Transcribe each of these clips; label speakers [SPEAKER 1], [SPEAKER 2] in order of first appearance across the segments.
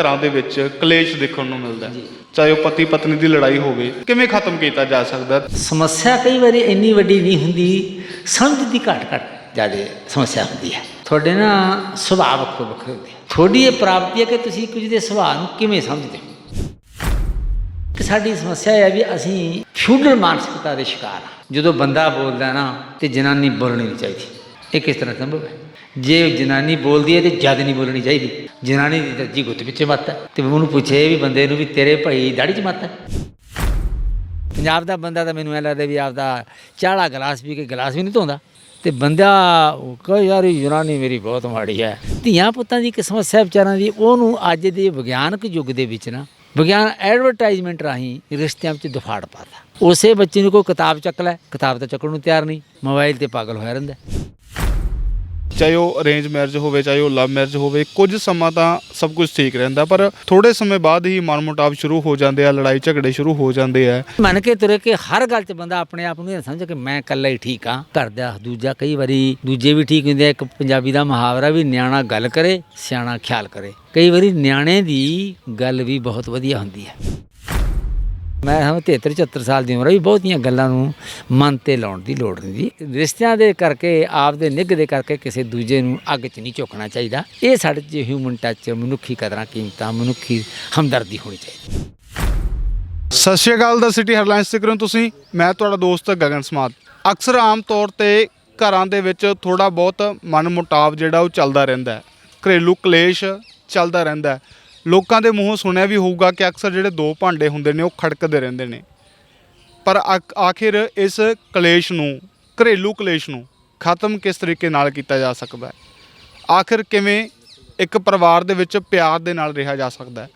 [SPEAKER 1] ਘਰਾਂ ਦੇ ਵਿੱਚ ਕਲੇਸ਼ ਦੇਖਣ ਨੂੰ ਮਿਲਦਾ ਹੈ। ਚਾਹੇ ਉਹ ਪਤੀ ਪਤਨੀ ਦੀ ਲੜਾਈ ਹੋਵੇ ਕਿਵੇਂ ਖਤਮ ਕੀਤਾ ਜਾ ਸਕਦਾ? ਹੈ?
[SPEAKER 2] ਸਮੱਸਿਆ ਕਈ ਵਾਰੀ ਇੰਨੀ ਵੱਡੀ ਨਹੀਂ ਹੁੰਦੀ ਸਮਝ ਦੀ ਘੱਟ ਘੱਟ ਜ਼ਿਆਦਾ ਸਮੱਸਿਆ ਹੁੰਦੀ ਹੈ। ਤੁਹਾਡੇ ਨਾ ਸੁਭਾਅ ਵੱਖੋ ਵੱਖਰੇ ਹੁੰਦੇ ਆ। ਤੁਹਾਡੀ ਇਹ ਪ੍ਰਾਪਤੀ ਹੈ ਕਿ ਤੁਸੀਂ ਦੂਜੇ ਦੇ ਸੁਭਾਅ ਨੂੰ ਕਿਵੇਂ ਸਮਝਦੇ ਹੋ? ਕਿ ਸਾਡੀ ਸਮੱਸਿਆ ਇਹ ਹੈ ਵੀ ਅਸੀਂ ਫਿਊਡਲ ਮਾਨਸਿਕਤਾ ਦੇ ਸ਼ਿਕਾਰ ਹਾਂ। ਜਦੋਂ ਬੰਦਾ ਬੋਲਦਾ ਨਾ ਤੇ ਜਨਾਨੀ ਬੋਲਣੀ ਨਹੀਂ ਚਾਹੀਦੀ। ਇਹ ਕਿਸ ਤਰ੍ਹਾਂ ਸੰਭਵ ਹੈ? ਜੇ ਜਨਾਨੀ ਬੋਲਦੀ ਹੈ ਤੇ ਜਦ ਨਹੀਂ ਬੋਲਣੀ ਚਾਹੀਦੀ। ਜਨਾਨੀ ਦੀ ਤਾਂ ਗੁੱਤ ਵਿੱਚ ਮੱਤ ਹੈ ਤੇ ਉਹਨੂੰ ਪੁੱਛੇ ਵੀ ਬੰਦੇ ਨੂੰ ਵੀ ਤੇਰੇ ਭਾਈ ਦਾੜੀ 'ਚ ਮੱਤ ਹੈ। ਪੰਜਾਬ ਦਾ ਬੰਦਾ ਤਾਂ ਮੈਨੂੰ ਐ ਲੱਗਦਾ ਵੀ ਆਪਦਾ ਚਾਹਲਾ ਗਲਾਸ ਪੀ ਕੇ ਗਲਾਸ ਵੀ ਨਹੀਂ ਧੋਂਦਾ ਤੇ ਬੰਦਾ ਉਹ ਕਹੇ ਯਾਰ ਯੂਨਾਨੀ ਮੇਰੀ ਬਹੁਤ ਮਾੜੀ ਹੈ। ਧੀਆਂ ਪੁੱਤਾਂ ਦੀ ਇੱਕ ਸਮੱਸਿਆ ਵਿਚਾਰਾਂ ਦੀ, ਉਹਨੂੰ ਅੱਜ ਦੇ ਵਿਗਿਆਨਕ ਯੁੱਗ ਦੇ ਵਿੱਚ ਨਾ ਵਿਗਿਆਨ ਐਡਵਰਟਾਈਜ਼ਮੈਂਟ ਰਾਹੀਂ ਰਿਸ਼ਤਿਆਂ ਵਿੱਚ ਦਫਾੜ ਪਾਦਾ ਉਸੇ ਬੱਚੇ ਨੂੰ ਕੋਈ ਕਿਤਾਬ ਚੱਕ ਲੈ, ਕਿਤਾਬ ਤਾਂ ਚੱਕਣ ਨੂੰ ਤਿਆਰ ਨਹੀਂ, ਮੋਬਾਈਲ ਤੇ ਪਾਗਲ ਹੋਇਆ ਰਹਿੰਦਾ।
[SPEAKER 1] ਚਾਹੇ ਉਹ ਅਰੇਂਜ ਮੈਰਿਜ ਹੋਵੇ, ਚਾਹੇ ਉਹ ਲਵ ਮੈਰਿਜ ਹੋਵੇ, ਕੁਝ ਸਮਾਂ ਤਾਂ ਸਭ ਕੁਝ ਠੀਕ ਰਹਿੰਦਾ, ਪਰ ਥੋੜੇ ਸਮੇਂ ਬਾਅਦ ਹੀ ਮਨਮੁਟਾਵ ਸ਼ੁਰੂ ਹੋ ਜਾਂਦੇ ਆ, ਲੜਾਈ ਝਗੜੇ ਸ਼ੁਰੂ ਹੋ ਜਾਂਦੇ ਆ।
[SPEAKER 2] ਮੰਨ ਕੇ ਤੁਰੇ ਕਿ ਹਰ ਗੱਲ 'ਚ ਬੰਦਾ ਆਪਣੇ ਆਪ ਨੂੰ ਇਹ ਸਮਝ ਕਿ ਮੈਂ ਇਕੱਲਾ ਹੀ ਠੀਕ ਹਾਂ, ਘਰ ਦਾ ਦੂਜਾ ਕਈ ਵਾਰੀ ਦੂਜੇ ਵੀ ਠੀਕ ਹੁੰਦੇ ਆ, ਇੱਕ ਪੰਜਾਬੀ ਦਾ ਮੁਹਾਵਰਾ ਵੀ ਨਿਆਣਾ ਗੱਲ ਕਰੇ, ਸਿਆਣਾ ਖਿਆਲ ਕਰੇ। ਕਈ ਵਾਰੀ ਨਿਆਣੇ ਦੀ ਗੱਲ ਵੀ ਬਹੁਤ ਵਧੀਆ ਹੁੰਦੀ ਹੈ। ਮੈਂ ਹਾਂ 73 74 ਸਾਲ ਦੀ ਉਮਰ ਹੈ ਵੀ ਬਹੁਤੀਆਂ ਗੱਲਾਂ ਨੂੰ ਮਨ ਤੇ ਲਾਉਣ ਦੀ ਲੋੜ ਨਹੀਂ ਦੀ ਰਿਸ਼ਤਿਆਂ ਦੇ ਕਰਕੇ, ਆਪ ਦੇ ਨਿੱਘ ਦੇ ਕਰਕੇ ਕਿਸੇ ਦੂਜੇ ਨੂੰ ਅੱਗ 'ਚ ਨਹੀਂ ਝੋਕਣਾ ਚਾਹੀਦਾ। ਇਹ ਸਾਡੇ 'ਚ ਹਿਊਮਨ ਟੱਚ ਮਨੁੱਖੀ ਕਦਰਾਂ ਕੀਮਤਾਂ, ਮਨੁੱਖੀ ਹਮਦਰਦੀ ਹੋਣੀ ਚਾਹੀਦੀ।
[SPEAKER 1] ਸਤਿ ਸ਼੍ਰੀ ਅਕਾਲ, ਦਾ ਸਿਟੀ ਹੈਡਲਾਈਨਸ ਤੇ ਕਰੋ ਤੁਸੀਂ। ਮੈਂ ਤੁਹਾਡਾ ਦੋਸਤ ਗਗਨ ਸਮਾਦ। ਅਕਸਰ ਆਮ ਤੌਰ ਤੇ ਘਰਾਂ ਦੇ ਵਿੱਚ ਥੋੜਾ ਬਹੁਤ ਮਨਮੁਟਾਵ ਜਿਹੜਾ ਉਹ ਚੱਲਦਾ ਰਹਿੰਦਾ ਹੈ। ਘਰੇਲੂ ਕਲੇਸ਼ ਚੱਲਦਾ ਰਹਿੰਦਾ ਹੈ। ਲੋਕਾਂ ਦੇ ਮੂੰਹੋਂ ਸੁਣਿਆ ਵੀ ਹੋਊਗਾ ਕਿ ਅਕਸਰ ਜਿਹੜੇ ਦੋ ਭਾਂਡੇ ਹੁੰਦੇ ਨੇ, ਉਹ ਖੜਕਦੇ ਰਹਿੰਦੇ ਨੇ। ਪਰ ਆਖ- ਆਖਿਰ ਇਸ ਕਲੇਸ਼ ਨੂੰ, ਘਰੇਲੂ ਕਲੇਸ਼ ਨੂੰ ਖਤਮ ਕਿਸ ਤਰੀਕੇ ਨਾਲ ਕੀਤਾ ਜਾ ਸਕਦਾ ਹੈ? ਆਖਿਰ ਕਿਵੇਂ ਇੱਕ ਪਰਿਵਾਰ ਦੇ ਵਿੱਚ ਪਿਆਰ ਦੇ ਨਾਲ ਰਿਹਾ ਜਾ ਸਕਦਾ ਹੈ?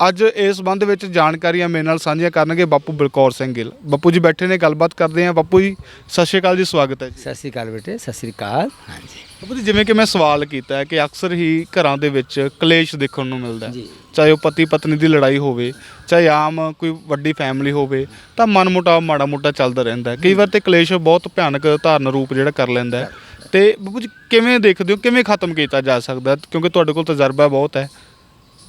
[SPEAKER 1] ਅੱਜ ਇਸ ਸੰਬੰਧ ਵਿੱਚ ਜਾਣਕਾਰੀਆਂ ਮੇਰੇ ਨਾਲ ਸਾਂਝੀਆਂ ਕਰਨਗੇ ਬਾਪੂ ਬਲਕੌਰ ਸਿੰਘ ਗਿੱਲ। ਬਾਪੂ ਜੀ ਬੈਠੇ ਨੇ ਗੱਲਬਾਤ ਕਰਦੇ ਹਾਂ। ਬਾਪੂ ਜੀ ਸਤਿ ਸ਼੍ਰੀ ਅਕਾਲ ਜੀ ਸਵਾਗਤ ਹੈ ਜੀ।
[SPEAKER 2] ਸਤਿ ਸ੍ਰੀ ਅਕਾਲ ਬੇਟੇ ਸਤਿ ਸ੍ਰੀ ਅਕਾਲ। ਹਾਂਜੀ।
[SPEAKER 1] ਬਾਪੂ ਜੀ ਜਿਵੇਂ ਕਿ ਮੈਂ ਸਵਾਲ ਕੀਤਾ ਹੈ ਕਿ ਅਕਸਰ ਹੀ ਘਰਾਂ ਦੇ ਵਿੱਚ ਕਲੇਸ਼ ਦੇਖਣ ਨੂੰ ਮਿਲਦਾ ਹੈ।
[SPEAKER 2] ਜੀ।
[SPEAKER 1] ਚਾਹੇ ਉਹ ਪਤੀ ਪਤਨੀ ਦੀ ਲੜਾਈ ਹੋਵੇ ਚਾਹੇ ਆਮ ਕੋਈ ਵੱਡੀ ਫੈਮਿਲੀ ਹੋਵੇ ਤਾਂ ਮਨਮੁਟਾਵ ਮਾੜਾ ਮੋਟਾ ਚੱਲਦਾ ਰਹਿੰਦਾ ਹੈ। ਕਈ ਵਾਰ ਤੇ ਕਲੇਸ਼ ਬਹੁਤ ਭਿਆਨਕ ਧਾਰਨ ਰੂਪ ਜਿਹੜਾ ਕਰ ਲੈਂਦਾ ਹੈ। ਤੇ ਬਾਪੂ ਜੀ ਕਿਵੇਂ ਦੇਖਦੇ ਹੋ ਕਿਵੇਂ ਖਤਮ ਕੀਤਾ ਜਾ ਸਕਦਾ ਹੈ? ਕਿਉਂਕਿ ਤੁਹਾਡੇ ਕੋਲ ਤਜਰਬਾ ਬਹੁਤ ਹੈ।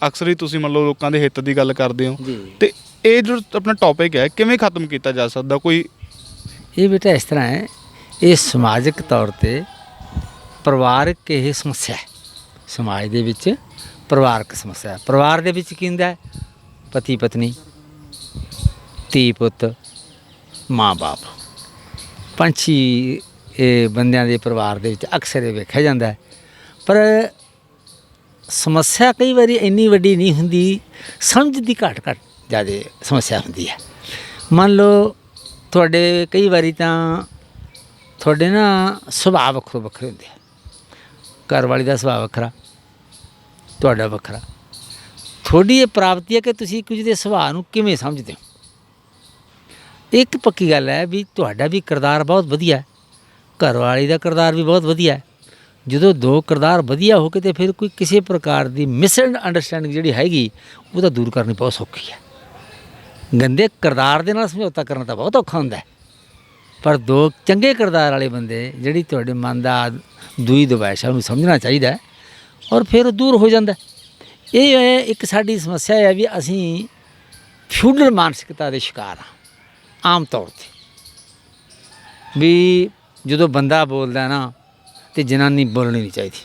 [SPEAKER 1] ਅਕਸਰ ਹੀ ਤੁਸੀਂ ਮੰਨ ਲਓ ਲੋਕਾਂ ਦੇ ਹਿੱਤ ਦੀ ਗੱਲ ਕਰਦੇ ਹੋ।
[SPEAKER 2] ਜੀ।
[SPEAKER 1] ਤੇ ਇਹ ਜੋ ਆਪਣਾ ਟੌਪਿਕ ਹੈ ਕਿਵੇਂ ਖਤਮ ਕੀਤਾ ਜਾ ਸਕਦਾ? ਕੋਈ
[SPEAKER 2] ਇਹ ਬੇਟਾ ਇਸ ਤਰ੍ਹਾਂ ਹੈ ਇਹ ਸਮਾਜਿਕ ਤੌਰ ਤੇ ਪਰਿਵਾਰਕ ਇਹ ਸਮੱਸਿਆ ਹੈ। ਸਮਾਜ ਦੇ ਵਿੱਚ ਪਰਿਵਾਰਕ ਸਮੱਸਿਆ ਹੈ। ਪਰਿਵਾਰ ਦੇ ਵਿੱਚ ਕੀ ਹੁੰਦਾ ਹੈ? ਪਤੀ ਪਤਨੀ ਧੀ ਪੁੱਤ ਮਾਂ-ਬਾਪ ਪੰਛੀ ਇਹ ਬੰਦਿਆਂ ਦੇ ਪਰਿਵਾਰ ਦੇ ਵਿੱਚ ਅਕਸਰ ਇਹ ਵੇਖਿਆ ਜਾਂਦਾ ਹੈ। ਪਰ ਸਮੱਸਿਆ ਕਈ ਵਾਰੀ ਇੰਨੀ ਵੱਡੀ ਨਹੀਂ ਹੁੰਦੀ, ਸਮਝ ਦੀ ਘੱਟ ਘੱਟ ਜ਼ਿਆਦਾ ਸਮੱਸਿਆ ਹੁੰਦੀ ਹੈ। ਮੰਨ ਲਓ ਤੁਹਾਡੇ ਕਈ ਵਾਰੀ ਤਾਂ ਤੁਹਾਡੇ ਨਾ ਸੁਭਾਅ ਵੱਖੋ ਵੱਖਰੇ ਹੁੰਦੇ ਆ। ਘਰ ਵਾਲੀ ਦਾ ਸੁਭਾਅ ਵੱਖਰਾ, ਤੁਹਾਡਾ ਵੱਖਰਾ। ਤੁਹਾਡੀ ਇਹ ਪ੍ਰਾਪਤੀ ਹੈ ਕਿ ਤੁਸੀਂ ਇੱਕ ਦੂਜੇ ਦੇ ਸੁਭਾਅ ਨੂੰ ਕਿਵੇਂ ਸਮਝਦੇ ਹੋ? ਇੱਕ ਪੱਕੀ ਗੱਲ ਹੈ ਵੀ ਤੁਹਾਡਾ ਵੀ ਕਿਰਦਾਰ ਬਹੁਤ ਵਧੀਆ ਹੈ। ਘਰ ਵਾਲੀ ਦਾ ਕਿਰਦਾਰ ਵੀ ਬਹੁਤ ਵਧੀਆ ਹੈ। ਜਦੋਂ ਦੋ ਕਿਰਦਾਰ ਵਧੀਆ ਹੋ ਕੇ ਤੇ ਫਿਰ ਕੋਈ ਕਿਸੇ ਪ੍ਰਕਾਰ ਦੀ ਮਿਸ ਅੰਡਰਸਟੈਂਡਿੰਗ ਜਿਹੜੀ ਹੈਗੀ, ਉਹ ਤਾਂ ਦੂਰ ਕਰਨੀ ਬਹੁਤ ਸੌਖੀ ਹੈ। ਗੰਦੇ ਕਿਰਦਾਰ ਦੇ ਨਾਲ ਸਮਝੌਤਾ ਕਰਨਾ ਤਾਂ ਬਹੁਤ ਔਖਾ ਹੁੰਦਾ ਪਰ ਦੋ ਚੰਗੇ ਕਿਰਦਾਰ ਵਾਲੇ ਬੰਦੇ ਜਿਹੜੀ ਤੁਹਾਡੇ ਮਨ ਦਾ ਦੂਈ ਦਵਾਇਸ਼ਾ ਨੂੰ ਸਮਝਣਾ ਚਾਹੀਦਾ ਔਰ ਫਿਰ ਉਹ ਦੂਰ ਹੋ ਜਾਂਦਾ ਇਹ ਇੱਕ ਸਾਡੀ ਸਮੱਸਿਆ ਹੈ ਵੀ ਅਸੀਂ ਫਿਊਡਲ ਮਾਨਸਿਕਤਾ ਦੇ ਸ਼ਿਕਾਰ ਹਾਂ, ਆਮ ਤੌਰ ਤੇ। ਵੀ ਜਦੋਂ ਬੰਦਾ ਬੋਲਦਾ ਨਾ ਤੇ ਜਨਾਨੀ ਬੋਲਣੀ ਨਹੀਂ ਚਾਹੀਦੀ।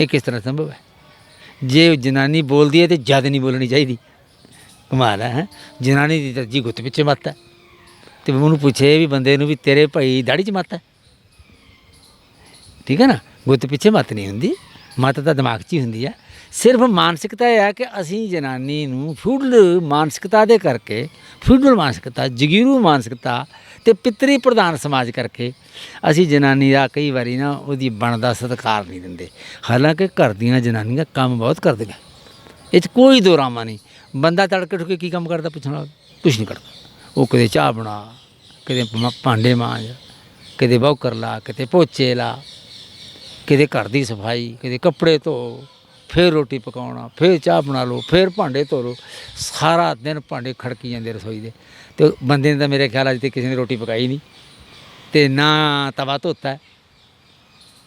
[SPEAKER 2] ਇਹ ਕਿਸ ਤਰ੍ਹਾਂ ਸੰਭਵ ਹੈ? ਜੇ ਜਨਾਨੀ ਬੋਲਦੀ ਹੈ ਤੇ ਜਦ ਨਹੀਂ ਬੋਲਣੀ ਚਾਹੀਦੀ। ਕਮਾਲ ਹੈ ਜਨਾਨੀ ਦੀ ਤਾਂ ਗੁੱਤ ਪਿੱਛੇ ਮੱਤ ਹੈ। ਤੇ ਉਹਨੂੰ ਪੁੱਛੇ ਵੀ ਬੰਦੇ ਨੂੰ ਵੀ ਤੇਰੇ ਭਾਈ ਦਾੜੀ 'ਚ ਮੱਤ ਹੈ। ਠੀਕ ਹੈ ਨਾ? ਗੁੱਤ ਪਿੱਛੇ ਮੱਤ ਨਹੀਂ ਹੁੰਦੀ। ਮੱਤ ਤਾਂ ਦਿਮਾਗ 'ਚ ਹੀ ਹੁੰਦੀ ਹੈ। ਸਿਰਫ ਮਾਨਸਿਕਤਾ ਇਹ ਹੈ ਕਿ ਅਸੀਂ ਜਨਾਨੀ ਨੂੰ ਫਿਊਡਲ ਮਾਨਸਿਕਤਾ ਦੇ ਕਰਕੇ ਫਿਊਡਲ ਮਾਨਸਿਕਤਾ, ਜਗੀਰੂ ਮਾਨਸਿਕਤਾ ਤੇ ਪਿਤਰੀ ਪ੍ਰਧਾਨ ਸਮਾਜ ਕਰਕੇ ਅਸੀਂ ਜਨਾਨੀ ਦਾ ਕਈ ਵਾਰੀ ਨਾ ਉਹਦੀ ਬਣਦਾ ਸਤਿਕਾਰ ਨਹੀਂ ਦਿੰਦੇ। ਹਾਲਾਂਕਿ ਘਰ ਦੀਆਂ ਜਨਾਨੀਆਂ ਕੰਮ ਬਹੁਤ ਕਰਦੀਆਂ। ਇਹ 'ਚ ਕੋਈ ਦੋ ਨਹੀਂ। ਬੰਦਾ ਤੜਕੇ ਠੁਕੇ ਕੀ ਕੰਮ ਕਰਦਾ ਪੁੱਛਣਾ ਕੁਛ ਨਹੀਂ ਕਰਦਾ। ਉਹ ਕਦੇ ਚਾਹ ਬਣਾ ਕਦੇ ਮ- ਭਾਂਡੇ ਮਾਂਜ ਕਦੇ ਬੌਕਰ ਲਾ, ਕਿਤੇ ਪੋਚੇ ਲਾ, ਕਿਤੇ ਘਰ ਦੀ ਸਫ਼ਾਈ, ਕਿਤੇ ਕੱਪੜੇ ਧੋ ਫਿਰ ਰੋਟੀ ਪਕਾਉਣਾ, ਫਿਰ ਚਾਹ ਬਣਾ ਲਓ, ਫਿਰ ਭਾਂਡੇ ਧੋ ਲਓ ਸਾਰਾ ਦਿਨ ਭਾਂਡੇ ਖੜਕੀ ਜਾਂਦੇ ਰਸੋਈ ਦੇ। ਤੇ ਬੰਦੇ ਨੇ ਤਾਂ ਮੇਰੇ ਖਿਆਲ ਅੱਜ ਤੇ ਕਿਸੇ ਨੇ ਰੋਟੀ ਪਕਾਈ ਨਹੀਂ। ਤੇ ਨਾ ਤਵਾ ਧੋਤਾ।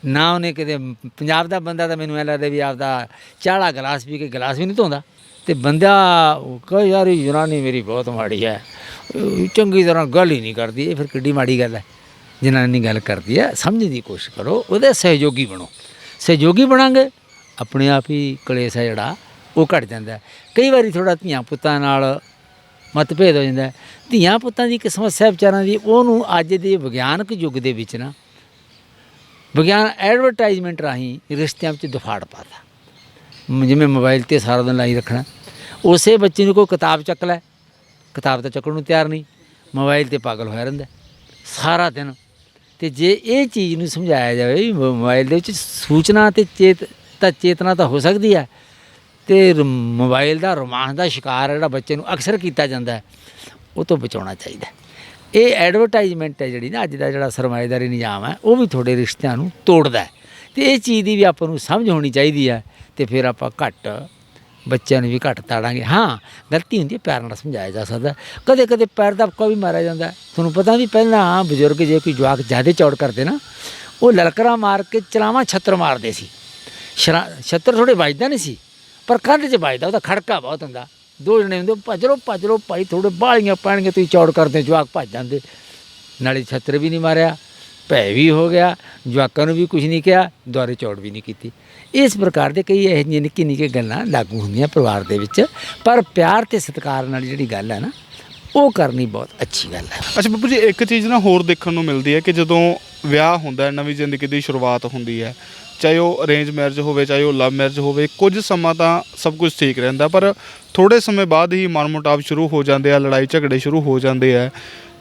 [SPEAKER 2] ਨਾ ਉਹਨੇ ਕਿਤੇ ਪੰਜਾਬ ਦਾ ਬੰਦਾ ਤਾਂ ਮੈਨੂੰ ਐ ਲੱਗਦਾ ਵੀ ਆਪਦਾ ਚਾਹਲਾ ਗਲਾਸ ਵੀ ਕੇ ਗਲਾਸ ਵੀ ਨਹੀਂ ਧੋਂਦਾ। ਤੇ ਬੰਦਾ ਉਹ ਕਹੇ ਯਾਰ ਇਹ ਜਨਾਨੀ ਮੇਰੀ ਬਹੁਤ ਮਾੜੀ ਹੈ। ਚੰਗੀ ਤਰ੍ਹਾਂ ਗੱਲ ਹੀ ਨਹੀਂ ਕਰਦੀ। ਇਹ ਫਿਰ ਕਿੱਡੀ ਮਾੜੀ ਗੱਲ ਹੈ। ਜਨਾਨੀ ਗੱਲ ਕਰਦੀ ਹੈ। ਸਮਝਣ ਦੀ ਕੋਸ਼ਿਸ਼ ਕਰੋ। ਉਹਦੇ ਸਹਿਯੋਗੀ ਬਣੋ। ਸਹਿਯੋਗੀ ਬਣਾਂਗੇ। ਆਪਣੇ ਆਪ ਹੀ ਕਲੇਸ਼ ਹੈ ਜਿਹੜਾ, ਉਹ ਘਟ ਜਾਂਦਾ ਕਈ ਵਾਰੀ ਥੋੜਾ ਧੀਆਂ ਪੁੱਤਾਂ ਨਾਲ ਮਤਭੇਦ ਹੋ ਜਾਂਦਾ ਧੀਆਂ ਪੁੱਤਾਂ ਦੀ ਇੱਕ ਸਮੱਸਿਆ ਵਿਚਾਰਾਂ ਦੀ, ਉਹਨੂੰ ਅੱਜ ਦੇ ਵਿਗਿਆਨਕ ਯੁੱਗ ਦੇ ਵਿੱਚ ਨਾ, ਵਿਗਿਆਨ ਐਡਵਰਟਾਈਜ਼ਮੈਂਟ ਰਾਹੀਂ ਰਿਸ਼ਤਿਆਂ ਵਿੱਚ ਦਫਾੜ ਪਾਤਾ। ਜਿਵੇਂ ਮੋਬਾਈਲ ਤੇ ਸਾਰਾ ਦਿਨ ਲਾਈ ਰੱਖਣਾ। ਉਸੇ ਬੱਚੇ ਨੂੰ ਕੋਈ ਕਿਤਾਬ ਚੱਕ ਲੈ, ਕਿਤਾਬ ਤਾਂ ਚੱਕਣ ਨੂੰ ਤਿਆਰ ਨਹੀਂ, ਮੋਬਾਈਲ ਤੇ ਪਾਗਲ ਹੋਇਆ ਰਹਿੰਦਾ ਸਾਰਾ ਦਿਨ, ਤੇ ਜੇ ਇਹ ਚੀਜ਼ ਨੂੰ ਸਮਝਾਇਆ ਜਾਵੇ ਵੀ ਮੋਬਾਈਲ ਦੇ ਵਿੱਚ ਸੂਚਨਾ ਤੇ ਚੇਤ ਤਾਂ ਚੇਤਨਾ ਤਾਂ ਹੋ ਸਕਦੀ ਹੈ। ਤੇ ਮੋਬਾਈਲ ਦਾ ਰੋਮਾਂਸ ਦਾ ਸ਼ਿਕਾਰ ਜਿਹੜਾ ਬੱਚੇ ਨੂੰ ਅਕਸਰ ਕੀਤਾ ਜਾਂਦਾ ਉਹ ਤੋਂ ਬਚਾਉਣਾ ਚਾਹੀਦਾ ਇਹ ਐਡਵਰਟਾਈਜ਼ਮੈਂਟ ਹੈ ਜਿਹੜੀ ਨਾ, ਅੱਜ ਦਾ ਜਿਹੜਾ ਸਰਮਾਏਦਾਰੀ ਨਿਯਾਮ ਹੈ, ਉਹ ਵੀ ਤੁਹਾਡੇ ਰਿਸ਼ਤਿਆਂ ਨੂੰ ਤੋੜਦਾ ਹੈ। ਤੇ ਇਹ ਚੀਜ਼ ਦੀ ਵੀ ਆਪਾਂ ਨੂੰ ਸਮਝ ਹੋਣੀ ਚਾਹੀਦੀ ਹੈ, ਤੇ ਫਿਰ ਆਪਾਂ ਘੱਟ ਬੱਚਿਆਂ ਨੂੰ ਵੀ ਘੱਟ ਤਾੜਾਂਗੇ। ਹਾਂ, ਗਲਤੀ ਹੁੰਦੀ ਹੈ, ਪਿਆਰ ਨਾਲ ਸਮਝਾਇਆ ਜਾ ਸਕਦਾ ਕਦੇ ਕਦੇ ਪੈਰ ਦਾ ਕੋਈ ਮਾਰਿਆ ਜਾਂਦਾ ਤੁਹਾਨੂੰ ਪਤਾ ਵੀ ਪਹਿਲਾਂ ਬਜ਼ੁਰਗ ਜੇ ਕੋਈ ਜਵਾਕ ਜ਼ਿਆਦਾ ਚੌੜ ਕਰਦੇ ਨਾ, ਉਹ ਲਲਕਰਾ ਮਾਰ ਕੇ ਚਲਾਵਾਂ ਛੱਤਰ ਮਾਰਦੇ ਸੀ। ਸ਼ਰਾ ਛੱਤਰ ਥੋੜੇ ਵੱਜਦਾ ਨਹੀਂ ਸੀ, ਪਰ ਕੰਧ 'ਚ ਵੱਜਦਾ, ਉਹਦਾ ਖੜਕਾ ਬਹੁਤ ਹੁੰਦਾ। ਦੋ ਜਣੇ ਹੁੰਦੇ ਭੱਜ ਲੋ ਭੱਜ ਲੋ ਭਾਈ ਥੋੜੇ ਬਾਲੀਆਂ ਪੈਣਗੇ ਤੁਸੀਂ ਚੌੜ ਕਰਦੇ, ਜਵਾਕ ਭੱਜ ਜਾਂਦੇ। ਨਾਲੇ ਛੱਤਰ ਵੀ ਨਹੀਂ ਮਾਰਿਆ, ਭੈ ਵੀ ਹੋ ਗਿਆ, ਜਵਾਕਾਂ ਨੂੰ ਵੀ ਕੁਝ ਨਹੀਂ ਕਿਹਾ, ਦੁਆਰੇ ਚੌੜ ਵੀ ਨਹੀਂ ਕੀਤੀ। ਇਸ ਪ੍ਰਕਾਰ ਦੇ ਕਈ ਇਹੋ ਜਿਹੀਆਂ ਨਿੱਕੀ ਨਿੱਕੀ ਗੱਲਾਂ ਲਾਗੂ ਹੁੰਦੀਆਂ ਪਰਿਵਾਰ ਦੇ ਵਿੱਚ, ਪਰ ਪਿਆਰ ਤੇ ਸਤਿਕਾਰ ਨਾਲ ਜਿਹੜੀ ਗੱਲ ਹੈ ਨਾ, ਉਹ ਕਰਨੀ ਬਹੁਤ ਅੱਛੀ ਗੱਲ ਹੈ।
[SPEAKER 1] ਅੱਛਾ, ਬੱਬੂ ਜੀ, ਇੱਕ ਚੀਜ਼ ਨਾ ਹੋਰ ਦੇਖਣ ਨੂੰ ਮਿਲਦੀ ਹੈ ਕਿ ਜਦੋਂ ਵਿਆਹ ਹੁੰਦਾ ਹੈ, ਨਵੀਂ ਜ਼ਿੰਦਗੀ ਦੀ ਸ਼ੁਰੂਆਤ ਹੁੰਦੀ ਹੈ ਚਾਹੇ ਉਹ ਅਰੇਂਜ ਮੈਰਿਜ ਹੋਵੇ, ਚਾਹੇ ਉਹ ਲਵ ਮੈਰਿਜ ਹੋਵੇ, ਕੁਝ ਸਮਾਂ ਤਾਂ ਸਭ ਕੁਝ ਠੀਕ ਰਹਿੰਦਾ, ਪਰ ਥੋੜੇ ਸਮੇਂ ਬਾਅਦ ਹੀ ਮਨਮੁਟਾਵ ਸ਼ੁਰੂ ਹੋ ਜਾਂਦੇ ਆ, ਲੜਾਈ ਝਗੜੇ ਸ਼ੁਰੂ ਹੋ ਜਾਂਦੇ ਆ।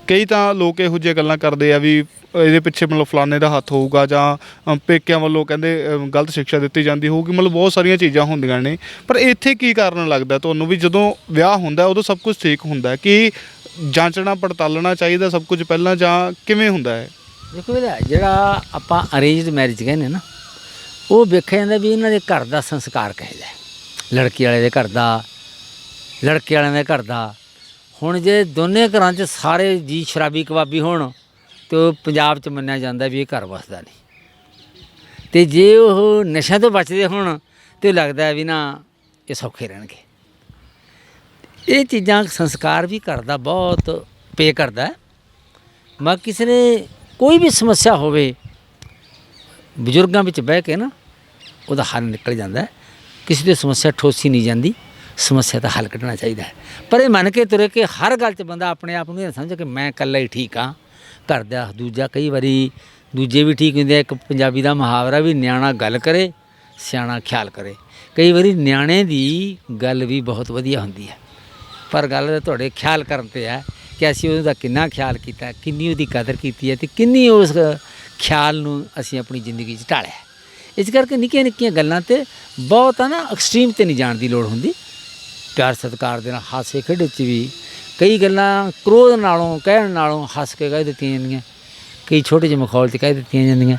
[SPEAKER 1] ਕਈ ਤਾਂ ਲੋਕ ਇਹੋ ਜਿਹੀਆਂ ਗੱਲਾਂ ਕਰਦੇ ਆ ਵੀ ਇਹਦੇ ਪਿੱਛੇ ਮਤਲਬ ਫਲਾਣੇ ਦਾ ਹੱਥ ਹੋਊਗਾ ਜਾਂ ਪੇਕਿਆਂ ਵੱਲੋਂ ਕਹਿੰਦੇ ਗਲਤ ਸਿੱਖਿਆ ਦਿੱਤੀ ਜਾਂਦੀ ਹੋਊਗੀ, ਮਤਲਬ ਬਹੁਤ ਸਾਰੀਆਂ ਚੀਜ਼ਾਂ ਹੁੰਦੀਆਂ ਨੇ। ਪਰ ਇੱਥੇ ਕੀ ਕਾਰਨ ਲੱਗਦਾ ਤੁਹਾਨੂੰ ਵੀ ਜਦੋਂ ਵਿਆਹ ਹੁੰਦਾ, ਉਦੋਂ ਸਭ ਕੁਝ ਠੀਕ ਹੁੰਦਾ ਕਿ ਜਾਂਚਣਾ, ਪੜਤਾਲਣਾ ਚਾਹੀਦਾ ਸਭ ਕੁਝ ਪਹਿਲਾਂ ਜਾਂ ਕਿਵੇਂ ਹੁੰਦਾ ਹੈ?
[SPEAKER 2] ਦੇਖੋ ਇਹਦਾ ਜਿਹੜਾ ਆਪਾਂ ਅਰੇਂਜਡ ਮੈਰਿਜ ਕਹਿੰਦੇ ਨਾ ਉਹ ਵੇਖਿਆ ਜਾਂਦਾ ਵੀ ਇਹਨਾਂ ਦੇ ਘਰ ਦਾ ਸੰਸਕਾਰ ਕਹੀਦਾ ਹੈ। ਲੜਕੀ ਵਾਲੇ ਦੇ ਘਰ ਦਾ, ਲੜਕੇ ਵਾਲਿਆਂ ਦੇ ਘਰ ਦਾ। ਹੁਣ ਜੇ ਦੋਨੇ ਘਰਾਂ 'ਚ ਸਾਰੇ ਜੀ ਸ਼ਰਾਬੀ ਕਬਾਬੀ ਹੋਣ, ਤੇ ਉਹ ਪੰਜਾਬ 'ਚ ਮੰਨਿਆ ਜਾਂਦਾ ਵੀ ਇਹ ਘਰ ਵਸਦਾ ਨਹੀਂ। ਤੇ ਜੇ ਉਹ ਨਸ਼ਾ ਤੋਂ ਬਚਦੇ ਹੋਣ, ਤੇ ਲੱਗਦਾ ਵੀ ਨਾ ਇਹ ਸੌਖੇ ਰਹਿਣਗੇ। ਇਹ ਚੀਜ਼ਾਂ ਸੰਸਕਾਰ ਵੀ ਕਰਦਾ ਬਹੁਤ ਪੇ ਕਰਦਾ ਹੈ। ਮੈਂ ਕਿਸੇ ਨੇ ਕੋਈ ਵੀ ਸਮੱਸਿਆ ਹੋਵੇ, ਬਜ਼ੁਰਗਾਂ ਵਿੱਚ ਬਹਿ ਕੇ ਨਾ ਉਹਦਾ ਹੱਲ ਨਿਕਲ ਜਾਂਦਾ ਕਿਸੇ ਦੀ ਸਮੱਸਿਆ ਠੋਸੀ ਨਹੀਂ ਜਾਂਦੀ। ਸਮੱਸਿਆ ਦਾ ਹੱਲ ਕੱਢਣਾ ਚਾਹੀਦਾ ਹੈ। ਪਰ ਇਹ ਮੰਨ ਕੇ ਤੁਰੇ ਕਿ ਹਰ ਗੱਲ 'ਚ ਬੰਦਾ ਆਪਣੇ ਆਪ ਨੂੰ ਇਹ ਸਮਝ ਕਿ ਮੈਂ ਇਕੱਲਾ ਹੀ ਠੀਕ ਹਾਂ। ਘਰ ਦਾ ਦੂਜਾ ਕਈ ਵਾਰੀ ਦੂਜੇ ਵੀ ਠੀਕ ਹੁੰਦੇ ਆ। ਇੱਕ ਪੰਜਾਬੀ ਦਾ ਮੁਹਾਵਰਾ ਵੀ ਨਿਆਣਾ ਗੱਲ ਕਰੇ, ਸਿਆਣਾ ਖਿਆਲ ਕਰੇ। ਕਈ ਵਾਰੀ ਨਿਆਣੇ ਦੀ ਗੱਲ ਵੀ ਬਹੁਤ ਵਧੀਆ ਹੁੰਦੀ ਹੈ। ਪਰ ਗੱਲ ਤੁਹਾਡੇ ਖਿਆਲ ਕਰਨ ਤੇ ਹੈ ਕਿ ਅਸੀਂ ਉਹਦਾ ਕਿੰਨਾ ਖਿਆਲ ਕੀਤਾ, ਕਿੰਨੀ ਉਹਦੀ ਕਦਰ ਕੀਤੀ ਹੈ ਤੇ ਕਿੰਨੀ ਉਸ ਖਿਆਲ ਨੂੰ ਅਸੀਂ ਆਪਣੀ ਜ਼ਿੰਦਗੀ 'ਚ ਢਾਲਿਆ ਇਸ ਕਰਕੇ ਨਿੱਕੀਆਂ ਨਿੱਕੀਆਂ ਗੱਲਾਂ ਤੇ ਬਹੁਤ ਆ ਨਾ ਐਕਸਟ੍ਰੀਮ ਤੇ ਨਹੀਂ ਜਾਣ ਦੀ ਲੋੜ ਹੁੰਦੀ। ਪਿਆਰ ਸਤਿਕਾਰ ਦੇ ਨਾਲ ਹਾਸੇ ਖੇਡੇ 'ਚ ਵੀ ਕਈ ਗੱਲਾਂ ਕ੍ਰੋਧ ਨਾਲੋਂ, ਕਹਿਣ ਨਾਲੋਂ ਹੱਸ ਕੇ ਕਹਿ ਦਿੱਤੀਆਂ ਜਾਂਦੀਆਂ। ਕਈ ਛੋਟੇ ਜਿਹੇ ਮਖੌਲ 'ਚ ਕਹਿ ਦਿੱਤੀਆਂ ਜਾਂਦੀਆਂ।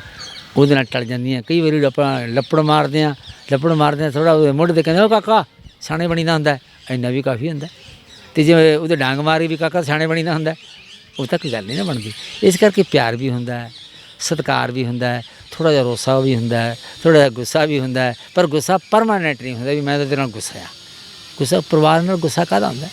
[SPEAKER 2] ਉਹਦੇ ਨਾਲ ਟਲ ਜਾਂਦੀਆਂ। ਕਈ ਵਾਰੀ ਆਪਾਂ ਲੱਪੜ ਮਾਰਦੇ ਆ ਲੱਪੜ ਮਾਰਦੇ ਆ ਥੋੜਾ ਉਹਦੇ ਮੁੱਢ ਤੇ ਕਹਿੰਦੇ ਉਹ ਕਾਕਾ, ਸਿਆਣੇ ਬਣੀਦਾ ਹੁੰਦਾ ਹੈ। ਇੰਨਾ ਵੀ ਕਾਫੀ ਹੁੰਦਾ ਹੈ। ਤੇ ਜੇ ਉਹਦੇ ਡਾਂਗ ਮਾਰੀ ਵੀ ਕਾਕਾ, ਸਿਆਣੇ ਬਣੀਦਾ ਹੁੰਦਾ ਉਹ ਤਾਂ ਕੋਈ ਗੱਲ ਨਹੀਂ ਨਾ ਬਣਦੀ। ਇਸ ਕਰਕੇ ਪਿਆਰ ਵੀ ਹੁੰਦਾ ਹੈ। ਸਤਿਕਾਰ ਵੀ ਹੁੰਦਾ ਹੈ ਥੋੜਾ ਜਿਹਾ ਰੋਸਾ ਵੀ ਹੁੰਦਾ ਹੈ ਥੋੜਾ ਜਿਹਾ ਗੁੱਸਾ ਵੀ ਹੁੰਦਾ ਹੈ, ਪਰ ਗੁੱਸਾ ਪਰਮਾਨੈਂਟ ਨਹੀਂ ਹੁੰਦਾ ਵੀ ਮੈਂ ਤਾਂ ਤੇਰੇ ਨਾਲ ਗੁੱਸਾ ਆ ਗੁੱਸਾ ਪਰਿਵਾਰ ਨਾਲ ਗੁੱਸਾ ਕਾਹਦਾ ਹੁੰਦਾ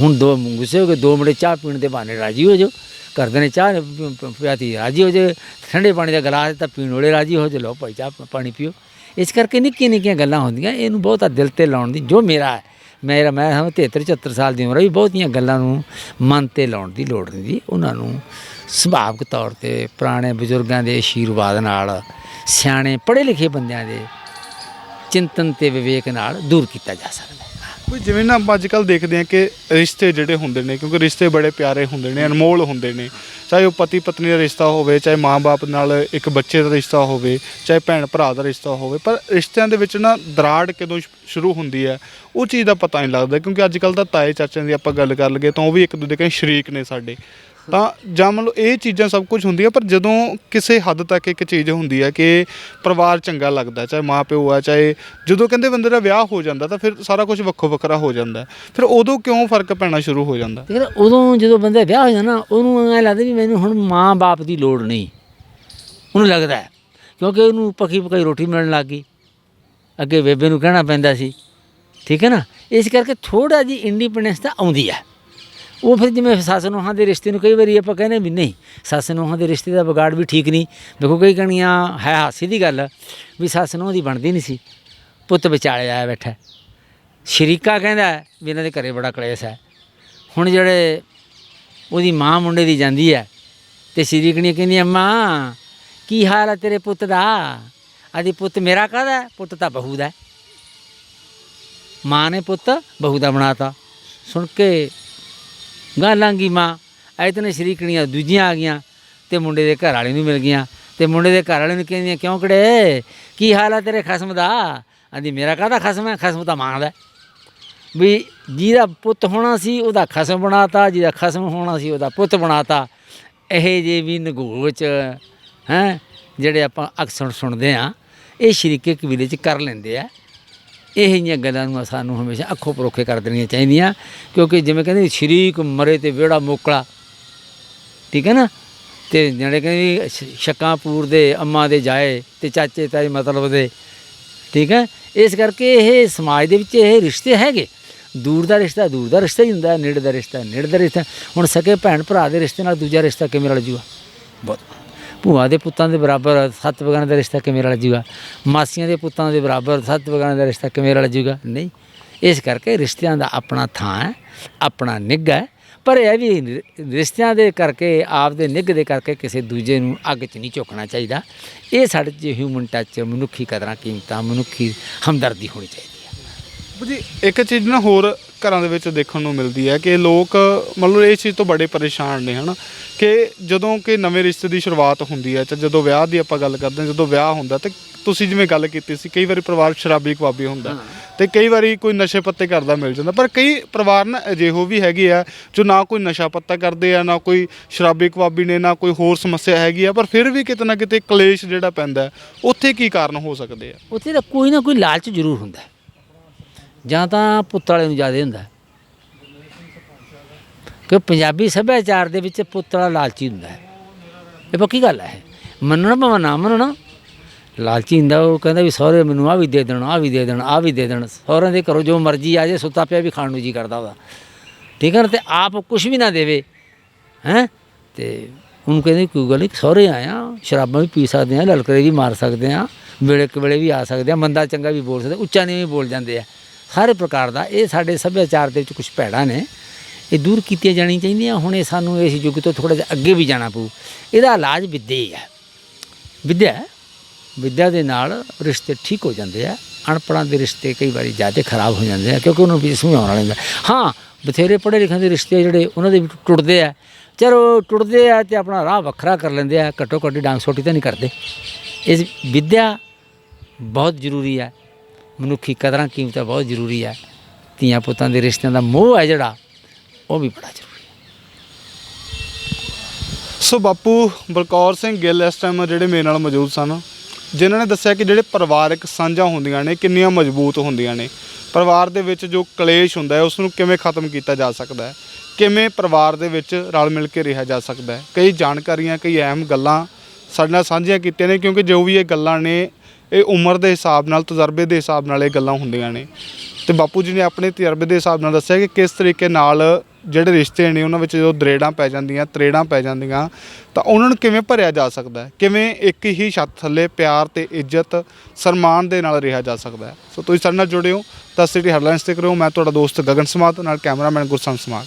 [SPEAKER 2] ਹੁਣ ਦੋ ਗੁੱਸੇ ਹੋ ਕੇ ਦੋ ਮੁੰਡੇ ਚਾਹ ਪੀਣ ਦੇ ਬਹਾਨੇ ਰਾਜੀ ਹੋ ਜਾਓ ਕਰਦੇ ਨੇ ਚਾਹ ਪ- ਪ- ਪਿਆਤੀ ਰਾਜੀ ਹੋ ਜਾਏ ਠੰਡੇ ਪਾਣੀ ਦਾ ਗਲਾਸ ਤਾਂ ਪੀਣ ਵਾਲੇ ਰਾਜੀ ਹੋ ਜਾਓ, ਲਓ ਭਾਈ ਚਾਹ ਪਾਣੀ ਪੀਓ। ਇਸ ਕਰਕੇ ਨਿੱਕੀਆਂ ਨਿੱਕੀਆਂ ਗੱਲਾਂ ਹੁੰਦੀਆਂ, ਇਹਨੂੰ ਬਹੁਤਾ ਦਿਲ ਤੇ ਲਾਉਣ ਦੀ ਜੋ ਮੇਰਾ ਹੈ, ਮੇਰਾ, ਮੈਂ ਹਾਂ 73 74 ਸਾਲ ਦੀ ਉਮਰ ਹੈ, ਵੀ ਬਹੁਤੀਆਂ ਗੱਲਾਂ ਨੂੰ ਮਨ ਤੇ ਲਾਉਣ ਦੀ ਲੋੜ ਨਹੀਂ ਦੀ ਉਹਨਾਂ ਨੂੰ ਸੁਭਾਵਿਕ ਤੌਰ ਤੇ ਪੁਰਾਣੇ ਬਜ਼ੁਰਗਾਂ ਦੇ ਆਸ਼ੀਰਵਾਦ ਨਾਲ, ਸਿਆਣੇ ਪੜ੍ਹੇ ਲਿਖੇ ਬੰਦਿਆਂ ਦੇ ਚਿੰਤਨ ਤੇ ਵਿਵੇਕ ਨਾਲ ਦੂਰ ਕੀਤਾ ਜਾ ਸਕਦਾ ਹੈ।
[SPEAKER 1] ਕੋਈ ਜਿਵੇਂ ਨਾ ਆਪਾਂ ਅੱਜ ਕੱਲ ਦੇਖਦੇ ਹਾਂ ਕਿ ਰਿਸ਼ਤੇ ਜਿਹੜੇ ਹੁੰਦੇ ਨੇ, ਕਿਉਂਕਿ ਰਿਸ਼ਤੇ ਬੜੇ ਪਿਆਰੇ ਹੁੰਦੇ ਨੇ, ਅਨਮੋਲ ਹੁੰਦੇ ਨੇ। ਚਾਹੇ ਉਹ ਪਤੀ ਪਤਨੀ ਦਾ ਰਿਸ਼ਤਾ ਹੋਵੇ, ਚਾਹੇ ਮਾਂ-ਬਾਪ ਨਾਲ ਇੱਕ ਬੱਚੇ ਦਾ ਰਿਸ਼ਤਾ ਹੋਵੇ, ਚਾਹੇ ਭੈਣ ਭਰਾ ਦਾ ਰਿਸ਼ਤਾ ਹੋਵੇ, ਪਰ ਰਿਸ਼ਤਿਆਂ ਦੇ ਵਿੱਚ ਨਾ ਦਰਾੜ ਕਦੋਂ ਸ਼ੁਰੂ ਹੁੰਦੀ ਹੈ, ਉਹ ਚੀਜ਼ ਦਾ ਪਤਾ ਨਹੀਂ ਲੱਗਦਾ, ਕਿਉਂਕਿ ਅੱਜ ਕੱਲ ਤਾਂ ਤਾਏ ਚਾਚਿਆਂ ਦੀ ਆਪਾਂ ਗੱਲ ਕਰ ਲਈਏ, ਤਾਂ ਉਹ ਵੀ ਇੱਕ ਦੂਜੇ ਦੇ ਸ਼ਰੀਕ ਨੇ ਸਾਡੇ। ਤਾਂ ਜਾਂ ਮੰਨ ਲਓ ਇਹ ਚੀਜ਼ਾਂ ਸਭ ਕੁਝ ਹੁੰਦੀਆਂ, ਪਰ ਜਦੋਂ ਕਿਸੇ ਹੱਦ ਤੱਕ ਇੱਕ ਚੀਜ਼ ਹੁੰਦੀ ਹੈ ਕਿ ਪਰਿਵਾਰ ਚੰਗਾ ਲੱਗਦਾ ਚਾਹੇ ਮਾਂ ਪਿਓ ਆ, ਚਾਹੇ ਜਦੋਂ ਕਹਿੰਦੇ ਬੰਦੇ ਦਾ ਵਿਆਹ ਹੋ ਜਾਂਦਾ ਤਾਂ ਫਿਰ ਸਾਰਾ ਕੁਝ ਵੱਖੋ ਵੱਖਰਾ ਹੋ ਜਾਂਦਾ ਫਿਰ ਉਦੋਂ ਕਿਉਂ ਫ਼ਰਕ ਪੈਣਾ ਸ਼ੁਰੂ ਹੋ ਜਾਂਦਾ?
[SPEAKER 2] ਫਿਰ ਉਦੋਂ ਜਦੋਂ ਬੰਦੇ ਵਿਆਹ ਹੋ ਜਾਂਦਾ ਨਾ, ਉਹਨੂੰ ਐਂ ਲੱਗਦਾ ਵੀ ਮੈਨੂੰ ਹੁਣ ਮਾਂ-ਬਾਪ ਦੀ ਲੋੜ ਨਹੀਂ। ਉਹਨੂੰ ਲੱਗਦਾ ਕਿਉਂਕਿ ਉਹਨੂੰ ਪੱਕੀ ਪਕਾਈ ਰੋਟੀ ਮਿਲਣ ਲੱਗ ਗਈ। ਅੱਗੇ ਬੇਬੇ ਨੂੰ ਕਹਿਣਾ ਪੈਂਦਾ ਸੀ, ਠੀਕ ਹੈ ਨਾ? ਇਸ ਕਰਕੇ ਥੋੜਾ ਜੀ ਇੰਡੀਪੈਂਡੈਂਸ ਤਾਂ ਆਉਂਦੀ ਹੈ। ਉਹ ਫਿਰ ਜਿਵੇਂ ਸੱਸ ਨੂੰਹਾਂ ਦੇ ਰਿਸ਼ਤੇ ਨੂੰ ਕਈ ਵਾਰੀ ਆਪਾਂ ਕਹਿੰਦੇ ਵੀ ਨਹੀਂ, ਸੱਸ ਨੂੰਹਾਂ ਦੇ ਰਿਸ਼ਤੇ ਦਾ ਵਿਗਾੜ ਵੀ ਠੀਕ ਨਹੀਂ। ਦੇਖੋ ਕਈ ਕਣੀਆਂ ਹੈ ਹਾਸੀ ਦੀ ਗੱਲ, ਵੀ ਸੱਸ ਨੂੰਹ ਦੀ ਬਣਦੀ ਨਹੀਂ ਸੀ। ਪੁੱਤ ਵਿਚਾਲੇ ਆਇਆ ਬੈਠਾ ਸ਼ਰੀਕਾ ਕਹਿੰਦਾ ਵੀ ਇਹਨਾਂ ਦੇ ਘਰੇ ਬੜਾ ਕਲੇਸ਼ ਹੈ। ਹੁਣ ਜਿਹੜੇ ਉਹਦੀ ਮਾਂ ਮੁੰਡੇ ਦੀ ਜਾਂਦੀ ਹੈ, ਤੇ ਸ਼ਰੀਕਣੀ ਕਹਿੰਦੀ ਅੰਮਾ ਕੀ ਹਾਲ ਹੈ ਤੇਰੇ ਪੁੱਤ ਦਾ? ਆਦੀ ਪੁੱਤ ਮੇਰਾ ਕਾਹਦਾ ਪੁੱਤ ਤਾਂ ਬਹੂ ਦਾ ਮਾਂ ਨੇ ਪੁੱਤ ਬਹੂ ਦਾ ਬਣਾਤਾ। ਸੁਣ ਕੇ ਗਾਂ ਗਾਲਾਂਗੀ ਮਾਂ ਐਤਨੇ ਸ਼ਰੀਕਣੀਆਂ ਦੂਜੀਆਂ ਆ ਗਈਆਂ। ਤੇ ਮੁੰਡੇ ਦੇ ਘਰ ਵਾਲੇ ਨੂੰ ਮਿਲ ਗਈਆਂ। ਤੇ ਮੁੰਡੇ ਦੇ ਘਰ ਵਾਲੇ ਨੂੰ ਕਹਿੰਦੀਆਂ, ਕਿਉਂ ਕੜੇ ਕੀ ਹਾਲ ਹੈ ਤੇਰੇ ਖਸਮ ਦਾ? ਆਂਦੀ, ਮੇਰਾ ਕਾਹਦਾ ਖਸਮ ਹੈ? ਖਸਮ ਤਾਂ ਮਾਂ ਦਾ ਵੀ ਜਿਹਦਾ ਪੁੱਤ ਹੋਣਾ ਸੀ, ਉਹਦਾ ਖਸਮ ਬਣਾਤਾ। ਜਿਹਦਾ ਖਸਮ ਹੋਣਾ ਸੀ, ਉਹਦਾ ਪੁੱਤ ਬਣਾਤਾ। ਇਹ ਜੇ ਵੀ ਨਗੋਚ, ਹੈ, ਜਿਹੜੇ ਆਪਾਂ ਅਕਸਰ ਸੁਣਦੇ ਆ, ਇਹ ਸ਼ਰੀਕੇ ਕਬੀਲੇ 'ਚ ਕਰ ਲੈਂਦੇ ਆ। ਇਹ ਜਿਹੀਆਂ ਗੱਲਾਂ ਨੂੰ ਸਾਨੂੰ ਹਮੇਸ਼ਾ ਅੱਖੋਂ ਪਰੋਖੇ ਕਰ ਦੇਣੀਆਂ ਚਾਹੀਦੀਆਂ, ਕਿਉਂਕਿ ਜਿਵੇਂ ਕਹਿੰਦੇ ਸ਼ਰੀਕ ਮਰੇ ਤੇ ਵਿਹੜਾ ਮੋਕਲਾ। ਠੀਕ ਹੈ ਨਾ? ਤੇ ਜਿਹੜੇ ਕਹਿੰਦੇ ਵੀ ਸ਼- ਦੇ ਅੰਮਾ ਦੇ ਜਾਏ ਤੇ ਚਾਚੇ ਤਾਏ ਮਤਲਬ ਦੇ। ਠੀਕ ਹੈ? ਇਸ ਕਰਕੇ ਇਹ ਸਮਾਜ ਦੇ ਵਿੱਚ ਇਹ ਰਿਸ਼ਤੇ ਹੈਗੇ। ਦੂਰ ਦਾ ਰਿਸ਼ਤਾ ਦੂਰ ਦਾ ਰਿਸ਼ਤਾ ਹੀ ਹੁੰਦਾ, ਨੇੜੇ ਦਾ ਰਿਸ਼ਤਾ ਨੇੜੇ ਦਾ ਰਿਸ਼ਤਾ। ਹੁਣ ਸਕੇ ਭੈਣ ਭਰਾ ਦੇ ਰਿਸ਼ਤੇ ਨਾਲ ਦੂਜਾ ਰਿਸ਼ਤਾ ਕਿਵੇਂ ਰਲ ਜੂਗਾ? ਬਹੁਤ ਭੂਆ ਦੇ ਪੁੱਤਾਂ ਦੇ ਬਰਾਬਰ ਸੱਤ ਬਗਾਨੇ ਦਾ ਰਿਸ਼ਤਾ ਕਿਵੇਂ ਰਲ ਜੂਗਾ? ਮਾਸੀਆਂ ਦੇ ਪੁੱਤਾਂ ਦੇ ਬਰਾਬਰ ਸੱਤ ਬਗਾਨੇ ਦਾ ਰਿਸ਼ਤਾ ਕਿਵੇਂ ਰਲ ਜੂਗਾ? ਨਹੀਂ। ਇਸ ਕਰਕੇ ਰਿਸ਼ਤਿਆਂ ਦਾ ਆਪਣਾ ਥਾਂ ਹੈ, ਆਪਣਾ ਨਿੱਘ ਹੈ। ਪਰ ਇਹ ਵੀ ਰਿਸ਼ਤਿਆਂ ਦੇ ਕਰਕੇ ਆਪ ਦੇ ਨਿੱਘ ਦੇ ਕਰਕੇ ਕਿਸੇ ਦੂਜੇ ਨੂੰ ਅੱਗ 'ਚ ਨਹੀਂ ਝੋਕਣਾ ਚਾਹੀਦਾ। ਇਹ ਸਾਡੇ 'ਚ ਹਿਊਮਨ ਟੱਚ ਮਨੁੱਖੀ ਕਦਰਾਂ ਕੀਮਤਾਂ, ਮਨੁੱਖੀ ਹਮਦਰਦੀ ਹੋਣੀ ਚਾਹੀਦੀ।
[SPEAKER 1] ਜੀ ਇੱਕ ਚੀਜ਼ ਨਾ ਹੋਰ ਘਰਾਂ ਦੇ ਵਿੱਚ ਦੇਖਣ ਨੂੰ ਮਿਲਦੀ ਹੈ ਕਿ ਲੋਕ ਮਤਲਬ ਇਸ ਚੀਜ਼ ਤੋਂ ਬੜੇ ਪਰੇਸ਼ਾਨ ਨੇ ਹਨਾ? ਕਿ ਜਦੋਂ ਕਿ ਨਵੇਂ ਰਿਸ਼ਤੇ ਦੀ ਸ਼ੁਰੂਆਤ ਹੁੰਦੀ ਹੈ ਤੇ ਜਦੋਂ ਵਿਆਹ ਦੀ ਆਪਾਂ ਗੱਲ ਕਰਦੇ ਹਾਂ ਜਦੋਂ ਵਿਆਹ ਹੁੰਦਾ ਤੇ ਤੁਸੀਂ ਜਿਵੇਂ ਗੱਲ ਕੀਤੀ ਸੀ ਕਈ ਵਾਰੀ ਪਰਿਵਾਰ ਸ਼ਰਾਬੀ ਕਬਾਬੀ ਹੁੰਦਾ ਤੇ ਕਈ ਵਾਰੀ ਕੋਈ ਨਸ਼ੇ ਪੱਤੇ ਕਰਦਾ ਮਿਲ ਜਾਂਦਾ ਪਰ ਕਈ ਪਰਿਵਾਰ ਨਾ ਅਜਿਹੋ ਵੀ ਹੈਗੇ ਆ ਜੋ ਨਾ ਕੋਈ ਨਸ਼ਾ ਪੱਤਾ ਕਰਦੇ ਆ ਨਾ ਕੋਈ ਸ਼ਰਾਬੀ ਕਬਾਬੀ ਨੇ ਨਾ ਕੋਈ ਹੋਰ ਸਮੱਸਿਆ ਹੈਗੀ ਆ ਪਰ ਫਿਰ ਵੀ ਕਿਤੇ ਨਾ ਕਿਤੇ ਕਲੇਸ਼ ਜਿਹੜਾ ਪੈਂਦਾ ਉੱਥੇ ਕੀ ਕਾਰਨ ਹੋ ਸਕਦੇ ਆ?
[SPEAKER 2] ਉੱਥੇ ਤਾਂ ਕੋਈ ਨਾ ਕੋਈ ਲਾਲਚ ਜ਼ਰੂਰ ਹੁੰਦਾ। ਜਾਂ ਤਾਂ ਪੁੱਤ ਵਾਲੇ ਨੂੰ ਜ਼ਿਆਦਾ ਹੁੰਦਾ। ਕਿ ਪੰਜਾਬੀ ਸੱਭਿਆਚਾਰ ਦੇ ਵਿੱਚ ਪੁੱਤ ਵਾਲਾ ਲਾਲਚੀ ਹੁੰਦਾ ਹੈ। ਇਹ ਪੱਕੀ ਗੱਲ ਹੈ। ਮੰਨਣਾ ਭਾਵੇਂ ਨਾ ਮੰਨਣਾ, ਲਾਲਚੀ ਹੁੰਦਾ, ਉਹ ਕਹਿੰਦਾ ਵੀ ਸਹੁਰੇ ਮੈਨੂੰ ਆ ਵੀ ਦੇ ਦੇਣ ਆ ਵੀ ਦੇ ਦੇਣ ਆ ਵੀ ਦੇ ਦੇਣ। ਸਹੁਰਿਆਂ ਦੇ ਘਰੋਂ ਜੋ ਮਰਜ਼ੀ ਆ ਜੇ ਸੁੱਤਾ ਪਿਆ ਵੀ ਖਾਣ ਨੂੰ ਜੀ ਕਰਦਾ ਉਹਦਾ। ਠੀਕ ਹੈ ਨਾ? ਤੇ ਆਪ ਕੁਝ ਵੀ ਨਾ ਦੇਵੇ। ਹੈਂ? ਤੇ ਉਹਨੂੰ ਕਹਿੰਦੇ ਕੋਈ ਗੱਲ ਨਹੀਂ, ਸਹੁਰੇ ਆਇਆ ਸ਼ਰਾਬਾਂ ਵੀ ਪੀ ਸਕਦੇ ਆ ਲਲਕਰੇ ਵੀ ਮਾਰ ਸਕਦੇ ਆ ਵੇਲੇ ਕੁ ਵੇਲੇ ਵੀ ਆ ਸਕਦੇ ਆ ਮੰਦਾ ਚੰਗਾ ਵੀ ਬੋਲ ਸਕਦੇ, ਉੱਚਾ ਨਹੀਂ ਵੀ ਬੋਲ ਜਾਂਦੇ ਆ। ਸਾਰੇ ਪ੍ਰਕਾਰ ਦਾ, ਇਹ ਸਾਡੇ ਸੱਭਿਆਚਾਰ ਦੇ ਵਿੱਚ ਕੁਝ ਭੈੜਾਂ ਨੇ। ਇਹ ਦੂਰ ਕੀਤੀਆਂ ਜਾਣੀਆਂ ਚਾਹੀਦੀਆਂ, ਹੁਣ ਇਹ ਸਾਨੂੰ ਇਸ ਯੁੱਗ ਤੋਂ ਥੋੜਾ ਜਿਹਾ ਅੱਗੇ ਵੀ ਜਾਣਾ ਪਊ। ਇਹਦਾ ਇਲਾਜ ਵਿੱਦਿਆ ਹੀ ਹੈ। ਵਿੱਦਿਆ ਹੈ। ਵਿੱਦਿਆ ਦੇ ਨਾਲ ਰਿਸ਼ਤੇ ਠੀਕ ਹੋ ਜਾਂਦੇ ਆ। ਅਨਪੜ੍ਹਾਂ ਦੇ ਰਿਸ਼ਤੇ ਕਈ ਵਾਰੀ ਜ਼ਿਆਦਾ ਖਰਾਬ ਹੋ ਜਾਂਦੇ ਆ, ਕਿਉਂਕਿ ਉਹਨਾਂ ਨੂੰ ਵੀ ਸਮਝਾਉਣ ਵਾਲੇ ਹੁੰਦਾ ਹਾਂ, ਬਥੇਰੇ ਪੜ੍ਹੇ ਲਿਖੇ ਦੇ ਰਿਸ਼ਤੇ ਜਿਹੜੇ ਉਹਨਾਂ ਦੇ ਵੀ ਟੁੱਟਦੇ ਆ। ਚਲੋ, ਟੁੱਟਦੇ ਆ ਤੇ ਆਪਣਾ ਰਾਹ ਵੱਖਰਾ ਕਰ ਲੈਂਦੇ ਆ। ਘੱਟੋ ਘੱਟ ਡਾਂਗ ਛੋਟੀ ਤਾਂ ਨਹੀਂ ਕਰਦੇ। ਇਸ ਵਿੱਦਿਆ ਬਹੁਤ ਜ਼ਰੂਰੀ ਹੈ। ਮਨੁੱਖੀ ਕਦਰਾਂ ਕੀਮਤਾਂ ਬਹੁਤ ਜ਼ਰੂਰੀ ਹੈ ਧੀਆਂ ਪੁੱਤਾਂ ਦੇ ਰਿਸ਼ਤਿਆਂ ਦਾ ਮੋਹ ਹੈ ਜਿਹੜਾ, ਉਹ ਵੀ ਬੜਾ ਜ਼ਰੂਰੀ
[SPEAKER 1] ਸੋ ਬਾਪੂ, ਬਲਕੌਰ ਸਿੰਘ ਗਿੱਲ ਇਸ ਟਾਈਮ ਜਿਹੜੇ ਮੇਰੇ ਨਾਲ ਮੌਜੂਦ ਸਨ, ਜਿਨ੍ਹਾਂ ਨੇ ਦੱਸਿਆ ਕਿ ਜਿਹੜੇ ਪਰਿਵਾਰਕ ਸਾਂਝਾਂ ਹੁੰਦੀਆਂ ਨੇ, ਕਿੰਨੀਆਂ ਮਜ਼ਬੂਤ ਹੁੰਦੀਆਂ ਨੇ। ਪਰਿਵਾਰ ਦੇ ਵਿੱਚ ਜੋ ਕਲੇਸ਼ ਹੁੰਦਾ ਹੈ ਉਸ ਨੂੰ ਕਿਵੇਂ ਖਤਮ ਕੀਤਾ ਜਾ ਸਕਦਾ ਹੈ? ਕਿਵੇਂ ਪਰਿਵਾਰ ਦੇ ਵਿੱਚ ਰਲ ਮਿਲ ਕੇ ਰਿਹਾ ਜਾ ਸਕਦਾ ਹੈ? ਕਈ ਜਾਣਕਾਰੀਆਂ, ਕਈ ਅਹਿਮ ਗੱਲਾਂ ਸਾਡੇ ਨਾਲ ਸਾਂਝੀਆਂ ਕੀਤੀਆਂ ਨੇ, ਕਿਉਂਕਿ ਜੋ ਵੀ ਇਹ ਗੱਲਾਂ ਨੇ ਇਹ ਉਮਰ ਦੇ ਹਿਸਾਬ ਨਾਲ, ਤਜਰਬੇ ਦੇ ਹਿਸਾਬ ਨਾਲ ਇਹ ਗੱਲਾਂ ਹੁੰਦੀਆਂ ਨੇ। ਤੇ ਬਾਪੂ ਜੀ ਨੇ ਆਪਣੇ ਤਜਰਬੇ ਦੇ ਹਿਸਾਬ ਨਾਲ ਦੱਸਿਆ ਕਿ ਕਿਸ ਤਰੀਕੇ ਨਾਲ ਜਿਹੜੇ ਰਿਸ਼ਤੇ ਨੇ, ਉਹਨਾਂ ਵਿੱਚ ਜਦੋਂ ਦਰੇੜਾਂ ਪੈ ਜਾਂਦੀਆਂ, ਤਰੇੜਾਂ ਪੈ ਜਾਂਦੀਆਂ, ਤਾਂ ਉਹਨਾਂ ਨੂੰ ਕਿਵੇਂ ਭਰਿਆ ਜਾ ਸਕਦਾ ਹੈ? ਕਿਵੇਂ ਇੱਕ ਹੀ ਛੱਤ ਥੱਲੇ ਪਿਆਰ ਤੇ ਇੱਜ਼ਤ, ਸਨਮਾਨ ਦੇ ਨਾਲ ਰਿਹਾ ਜਾ ਸਕਦਾ ਹੈ? ਸੋ ਤੁਸੀਂ ਸਾਡੇ ਨਾਲ ਜੁੜੇ ਹੋ। ਤਾਂ ਸਿਟੀ ਹੈਡਲਾਈਨਸ ਤੇ ਕਰੋ ਮੈਂ ਤੁਹਾਡਾ ਦੋਸਤ ਗਗਨ ਸਮਾਤ, ਨਾਲ ਕੈਮਰਾਮੈਨ ਗੁਰਸੰਤ ਸਮਾਤ।